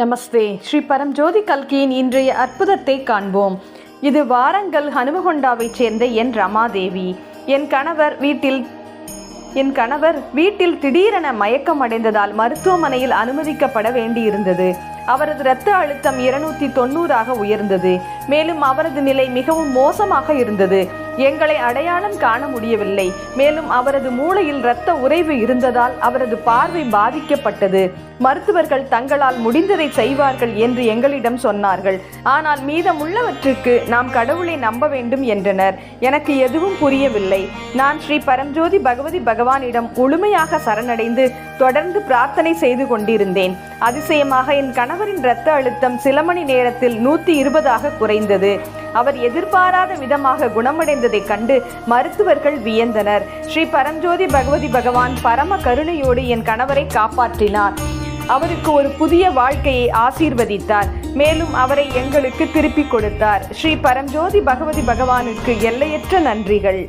நமஸ்தே. ஸ்ரீ பரம்ஜோதி கல்கியின் இன்றைய அற்புதத்தை காண்போம். இது வாரங்கல் ஹனுமகொண்டாவைச் சேர்ந்த என் ரமாதேவி. என் கணவர் வீட்டில் என் கணவர் வீட்டில் திடீரென மயக்கம் அடைந்ததால் மருத்துவமனையில் அனுமதிக்கப்பட வேண்டியிருந்தது. அவரது இரத்த அழுத்தம் இருநூத்தி தொண்ணூறாக உயர்ந்தது. மேலும் அவரது நிலை மிகவும் மோசமாக இருந்தது. எங்களை அடையாளம் காண முடியவில்லை. மேலும் அவரது மூளையில் இரத்த உறைவு இருந்ததால் அவரது பார்வை பாதிக்கப்பட்டது. மருத்துவர்கள் தங்களால் முடிந்ததை செய்வார்கள் என்று எங்களிடம் சொன்னார்கள். ஆனால் மீதமுள்ளவற்றுக்கு நாம் கடவுளை நம்ப வேண்டும் என்றனர். எனக்கு எதுவும் புரியவில்லை. நான் ஸ்ரீ பரம்ஜோதி பகவதி பகவானிடம் முழுமையாக சரணடைந்து தொடர்ந்து பிரார்த்தனை செய்து கொண்டிருந்தேன். அதிசயமாக என் கணவரின் இரத்த அழுத்தம் சில மணி நேரத்தில் நூற்றி இருபதாக குறைந்தது. அவர் எதிர்பாராத விதமாக குணமடைந்ததைக் கண்டு மருத்துவர்கள் வியந்தனர். ஸ்ரீ பரஞ்சோதி பகவதி பகவான் பரம கருணையோடு என் கணவரை காப்பாற்றினார். அவருக்கு ஒரு புதிய வாழ்க்கையை ஆசீர்வதித்தார். மேலும் அவரை எங்களுக்கு திருப்பிக் கொடுத்தார். ஸ்ரீ பரஞ்சோதி பகவதி பகவானுக்கு எல்லையற்ற நன்றிகள்.